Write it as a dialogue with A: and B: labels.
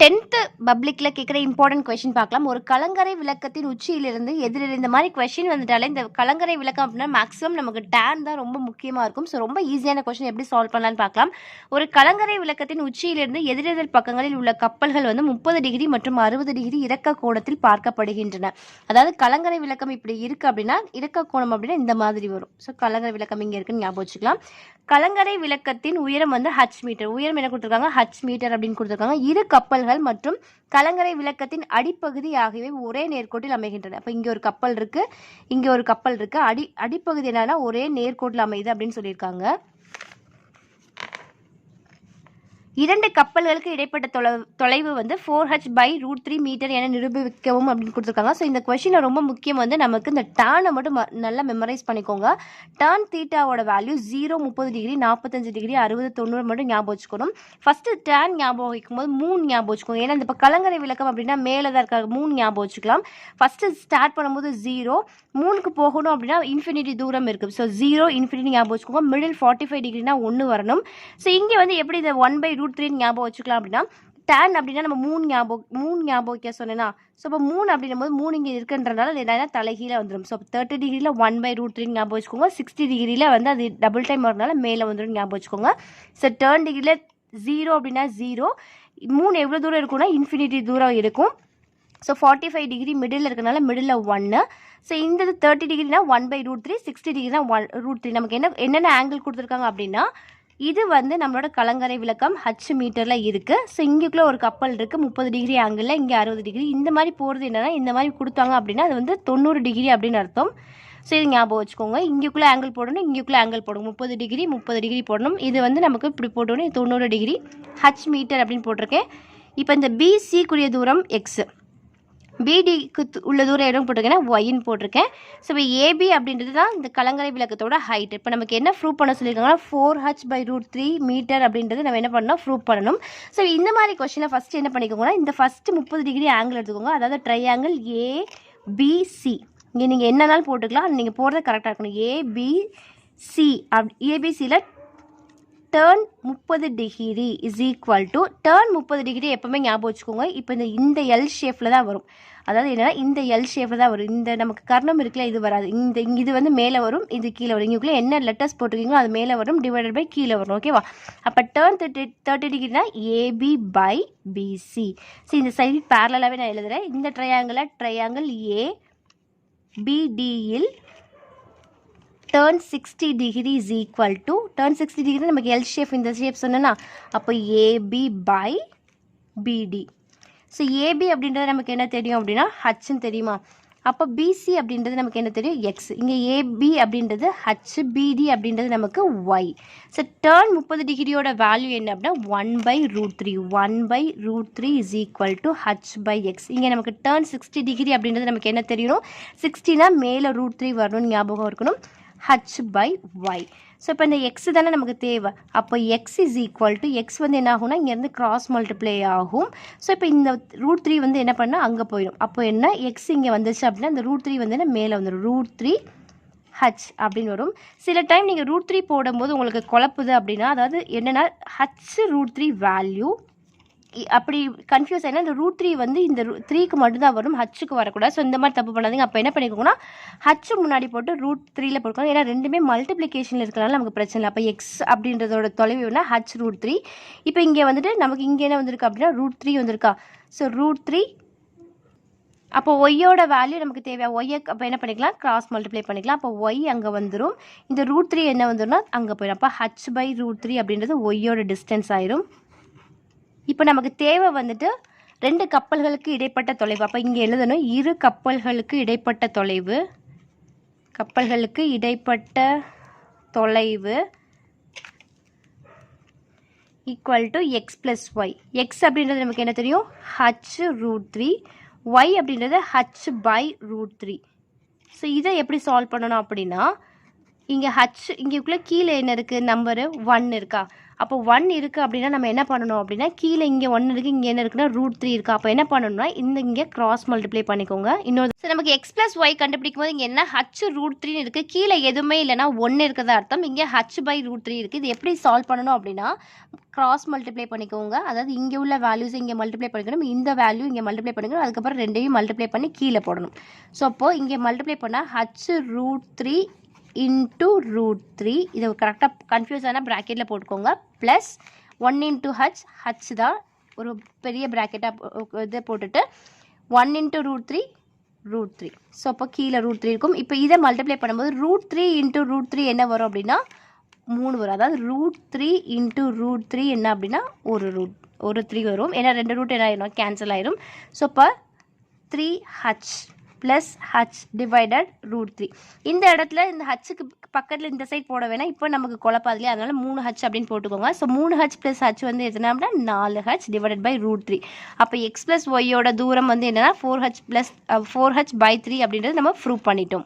A: Tenth பப்ளிக்கில் கேட்குற important question பார்க்கலாம். ஒரு கலங்கரை விளக்கத்தின் உச்சியிலிருந்து எதிரில் இந்த மாதிரி கொஷின் வந்துட்டாலே இந்த கலங்கரை விளக்கம் அப்படின்னா மேக்ஸிமம் நமக்கு டேன் தான் ரொம்ப முக்கியமாக இருக்கும். ஸோ ரொம்ப ஈஸியான கொஷின் எப்படி சால்வ் பண்ணலாம்னு பார்க்கலாம். ஒரு கலங்கரை விளக்கத்தின் உச்சியிலிருந்து எதிரெதிர் பக்கங்களில் உள்ள கப்பல்கள் வந்து முப்பது டிகிரி மற்றும் அறுபது டிகிரி இறக்க கோணத்தில் பார்க்கப்படுகின்றன. அதாவது கலங்கரை விளக்கம் இப்படி இருக்குது அப்படின்னா இறக்க கோணம் அப்படின்னா இந்த மாதிரி வரும். ஸோ கலங்கரை விளக்கம் இங்கே இருக்குன்னு ஞாபகம் வச்சுக்கலாம். கலங்கரை விளக்கத்தின் உயரம் வந்து ஹச் மீட்டர் உயரம் என்ன கொடுத்துருக்காங்க? ஹச் மீட்டர் அப்படின்னு கொடுத்துருக்காங்க. இரு கப்பல் கப்பல்கள் மற்றும் கலங்கரை விளக்கத்தின் அடிப்பகுதி ஆகியவை ஒரே நேர்கோட்டில் அமைகின்றன. அப்போ இங்கே ஒரு கப்பல் இருக்குது இங்கே ஒரு கப்பல் இருக்குது அடி அடிப்பகுதி என்னன்னா ஒரே நேர்கோட்டில் அமையுது அப்படின்னு சொல்லியிருக்காங்க. இரண்டு கப்பல்களுக்கு இடைப்பட்ட தொலை தொலைவு வந்து four H by root three meter என நிரூபிக்கவும் அப்படின்னு கொடுத்துருக்காங்க. ஸோ இந்த கொஷினில் ரொம்ப முக்கியம் வந்து நமக்கு இந்த டேர்னை மட்டும் நல்லா மெமரைஸ் பண்ணிக்கோங்க. டேர்ன் தீட்டாவோட வேல்யூ ஜீரோ முப்பது டிகிரி நாற்பத்தஞ்சு டிகிரி அறுபது தொண்ணூறு மட்டும் ஞாபகம் வச்சுக்கணும். ஃபஸ்ட்டு டேன் ஞாபகம் வைக்கும்போது மூணு ஞாபகம் வச்சுக்கோங்க. ஏன்னா இந்த இப்போ கலங்கரை விளக்கம் அப்படின்னா மேலே தான் இருக்க மூணு ஞாபகம் வச்சுக்கலாம். ஃபஸ்ட்டு ஸ்டார்ட் பண்ணும்போது ஜீரோ மூணுக்கு போகணும் அப்படின்னா இன்ஃபினிட்டி தூரம் இருக்குது ஸோ ஜீரோ இன்ஃபினிட்டி ஞாபகம் வச்சுக்கோங்க. மிடில் ஃபார்ட்டி ஃபைவ் டிகிரினா ஒன்று வரணும். ஸோ இங்கே வந்து எப்படி இந்த one by roo root three ஞாபகம் வச்சுக்கலாம் அப்படின்னா டேன் அப்படின்னா நம்ம மூணு ஞாபகம் மூணு ஞாபகம் வைக்க சொன்னேன்னா ஸோ இப்போ மூணு அப்படின்னும் போது மூணு இங்கே இருக்குன்றனால அது என்னன்னா தலைகீழ வந்துடும் ஸோ தேர்ட்டி டிகிரியில் ஒன் பை ரூட் த்ரீ ஞாபகம் வச்சுக்கோங்க. சிக்ஸ்டி டிகிரியில் வந்து அது டபுள் டைம் வரனால மேலே வந்துடும் ஞாபகம் வச்சுக்கோங்க. ஸோ டேர்ன் டிகிரியில் ஜீரோ அப்படின்னா ஜீரோ மூணு எவ்வளோ தூரம் இருக்கும்னா இன்ஃபினிட்டி தூரம் இருக்கும். So forty five degree middle இருக்கனால மிடில் ஒன்று ஸோ இந்த thirty டிகிரினா one by root three sixty டிகிரினா one root three நமக்கு என்ன என்னென்ன ஆங்கிள் கொடுத்துருக்காங்க அப்படின்னா இது வந்து நம்மளோட கலங்கரை விளக்கம் ஹச் மீட்டரில் இருக்குது ஸோ இங்கேக்குள்ளே ஒரு கப்பல் இருக்குது முப்பது டிகிரி ஆங்கிளில் இங்கே அறுபது டிகிரி இந்த மாதிரி போகிறது என்னன்னா இந்த மாதிரி கொடுத்தாங்க அப்படின்னா அது வந்து தொண்ணூறு டிகிரி அப்படின்னு அர்த்தம். ஸோ இது ஞாபகம் வச்சுக்கோங்க. இங்கேக்குள்ளே ஆங்கிள் போடணும் இங்கேக்குள்ளே ஆங்கிள் போடணும். முப்பது டிகிரி முப்பது டிகிரி போடணும். இது வந்து நமக்கு இப்படி போட்டோன்னே தொண்ணூறு டிகிரி ஹச் மீட்டர் அப்படின்னு போட்டிருக்கேன். இப்போ இந்த பிசிக்குரிய தூரம் எக்ஸு பிடிக்கு உள்ள தூரம் எவ்வளோ போட்டிருக்கேன்னா ஒயின்னு போட்டிருக்கேன். ஸோ இப்போ ஏபி அப்படின்றது தான் இந்த கலங்கரை விளக்கத்தோட ஹைட் இப்போ நமக்கு என்ன ப்ரூவ் பண்ண சொல்லியிருக்காங்கன்னா four h by root three metre அப்படின்றது நம்ம என்ன பண்ணணும்? ப்ரூவ் பண்ணணும். ஸோ இந்த மாதிரி கொஷினை ஃபஸ்ட்டு என்ன பண்ணிக்கோங்கன்னா இந்த ஃபஸ்ட்டு முப்பது டிகிரி ஆங்கிள் எடுத்துக்கோங்க. அதாவது ட்ரையாங்கிள் ஏபிசி இங்கே நீங்கள் என்னன்னாலும் போட்டுக்கலாம். நீங்கள் போடுறது கரெக்டாக இருக்கணும். ஏபிசி அப் ஏபிசியில் டேர்ன் முப்பது degree is equal to tan முப்பது டிகிரி எப்பவுமே ஞாபகம் வச்சுக்கோங்க. இப்போ இந்த இந்த எல் ஷேப்பில் தான் வரும். அதாவது என்னன்னா இந்த எல் ஷேப்பில் தான் வரும். இந்த நமக்கு கர்ணம் இருக்குல்ல இது வராது. இந்த இது வந்து மேலே வரும் இது கீழே வரும். இங்கே என்ன லெட்டர்ஸ் போட்டிருக்கீங்களோ அது மேலே வரும் டிவைடட் பை கீழே வரும். ஓகேவா அப்போ டேர்ன் தேர்ட்டி தேர்ட்டி டிகிரினா ஏபி பை பிசி ஸோ இந்த சைடு பேரலாகவே நான் எழுதுகிறேன் இந்த ட்ரையாங்கில் ட்ரையாங்கிள் ஏ பிடியில் tan sixty degree is equal to tan sixty degree நமக்கு எல் ஷேப் இந்த ஷேப் சொன்னேன்னா அப்போ AB by BD so AB அப்படின்றது நமக்கு என்ன தெரியும் அப்படின்னா ஹச்ன்னு தெரியுமா? அப்போ பிசி அப்படின்றது நமக்கு என்ன தெரியும்? எக்ஸ் இங்கே ஏபி அப்படின்றது ஹச் பிடி அப்படின்றது நமக்கு ஒய் ஸோ டேர்ன் முப்பது டிகிரியோட வேல்யூ என்ன அப்படின்னா one by root three one by root three is equal to h by x இங்கே நமக்கு டேர்ன் சிக்ஸ்டி டிகிரி அப்படின்றது நமக்கு என்ன தெரியணும் சிக்ஸ்டினா மேலே ரூட் த்ரீ வரணும்னு ஞாபகம் இருக்கணும். ஹச் பை ஒய் ஸோ இப்போ இந்த எக்ஸ் தானே நமக்கு தேவை. அப்போ x is equal to x வந்து என்ன ஆகும்னா இங்கேருந்து கிராஸ் மல்டிப்ளை ஆகும். ஸோ இப்போ இந்த ரூட் த்ரீ வந்து என்ன பண்ணால் அங்கே போயிடும். அப்போ என்ன? எக்ஸ் இங்கே வந்துச்சு அப்படின்னா இந்த ரூட் த்ரீ வந்து என்ன? மேலே வந்துடும் ரூட் த்ரீ ஹச் அப்படின்னு வரும். சில டைம் நீங்கள் ரூட் த்ரீ போடும்போது உங்களுக்கு குழப்புது அப்படின்னா அதாவது என்னென்னா ஹச் ரூட் த்ரீ வேல்யூ அப்படி கன்ஃபியூஸ் ஆகினா இந்த ரூட் த்ரீ வந்து இந்த த்ரீக்கு மட்டும்தான் வரும் ஹச்சுக்கு வரக்கூடாது. ஸோ இந்த மாதிரி தப்பு பண்ணாதீங்க. அப்போ என்ன பண்ணிக்கோங்கன்னா ஹச்சு முன்னாடி போட்டு ரூட் த்ரீல போட்டுக்கணும் ஏன்னா ரெண்டுமே மல்டிப்ளிகேஷனில் இருக்கிறனால நமக்கு பிரச்சனை இல்லை. அப்போ எக்ஸ் அப்படின்றதோட தொலைவு ஹச் ரூட் த்ரீ இப்போ இங்கே வந்துட்டு நமக்கு இங்கே என்ன வந்திருக்கு அப்படின்னா ரூட் த்ரீ வந்திருக்கா. ஸோ ரூட் த்ரீ அப்போ ஒய்யோட வேல்யூ நமக்கு தேவையா? ஒய்யை அப்போ என்ன பண்ணிக்கலாம்? கிராஸ் மல்டிப்ளை பண்ணிக்கலாம். அப்போ ஒய் அங்கே வந்துடும் இந்த ரூட் த்ரீ என்ன வந்துடும்னா அங்கே போயிடும் அப்போ ஹச் பை ரூட் த்ரீ அப்படின்றது ஒய்யோட டிஸ்டன்ஸ் ஆயிரும். இப்போ நமக்கு தேவை வந்துட்டு ரெண்டு கப்பல்களுக்கு இடைப்பட்ட தொலைவு. அப்போ இங்கே எழுதணும் இரு கப்பல்களுக்கு இடைப்பட்ட தொலைவு கப்பல்களுக்கு இடைப்பட்ட தொலைவு equal to x plus y x அப்படின்றது நமக்கு என்ன தெரியும்? ஹச் ரூட் த்ரீ ஒய் அப்படின்றது h by root three so இதை எப்படி சால்வ் பண்ணணும் அப்படின்னா இங்கே ஹச் இங்கேக்குள்ளே கீழே என்ன இருக்குது நம்பரு ஒன் இருக்கா? அப்போ ஒன் இருக்குது அப்படின்னா நம்ம என்ன பண்ணணும் அப்படின்னா கீழே இங்கே ஒன்று இருக்குது இங்கே என்ன இருக்குன்னா ரூட் த்ரீ இருக்குது அப்போ என்ன பண்ணணும்னா இந்த இங்கே கிராஸ் மல்டிப்ளை பண்ணிக்கோங்க. இன்னொரு சார் நமக்கு எக்ஸ் ப்ளஸ் ஒய் கண்டுபிடிக்கும் போது இங்கே என்ன? ஹச் ரூட் த்ரீ இருக்குது கீழே எதுவுமே இல்லைன்னா ஒன்று இருக்கிறதா அர்த்தம். இங்கே ஹச் பை ரூட் த்ரீ இருக்குது இது எப்படி சால்வ் பண்ணணும் அப்படின்னா கிராஸ் மல்டிப்ளை பண்ணிக்கோங்க. அதாவது இங்கே உள்ள வேல்யூஸ் இங்கே மல்டிப்ளை பண்ணிக்கணும். இந்த வேல்யூ இங்கே மல்டிப்ளை பண்ணிக்கணும். அதுக்கப்புறம் ரெண்டையும் மல்டிப்ளை பண்ணி கீழே போடணும். ஸோ அப்போது இங்கே மல்டிப்ளை பண்ணால் h root three into root three இதை கரெக்டாக கன்ஃபியூஸ் ஆனால் ப்ராக்கெட்டில் போட்டுக்கோங்க. Plus one into h h தான் ஒரு பெரிய ப்ராக்கெட்டாக இதை போட்டுட்டு one into root three root three so அப்போ கீழே ரூட் த்ரீ இருக்கும். இப்போ இதை மல்டிப்ளை பண்ணும்போது root three into root three என்ன வரும் அப்படின்னா மூணு வரும். அதாவது root three into root three என்ன அப்படின்னா ஒரு ரூட் ஒரு த்ரீ வரும். ஏன்னா ரெண்டு ரூட் என்ன ஆயிடும் கேன்சல் ஆயிரும். ஸோ இப்போ three h plus h divided root three இந்த இடத்துல இந்த ஹச்சுக்கு பக்கத்தில் இந்த சைட் போட வேணாம். இப்போ நமக்கு குழப்பாது இல்லையா அதனால் மூணு ஹச் அப்படின்னு போட்டுக்கோங்க. ஸோ மூணு ஹச் ப்ளஸ் ஹச் வந்து எதுனா அப்படின்னா நாலு h divided by root three அப்போ எக்ஸ் ப்ளஸ் ஒய்யோட தூரம் வந்து என்னென்னா four h plus four uh, h by three அப்படின்றது நம்ம ப்ரூவ் பண்ணிட்டோம்.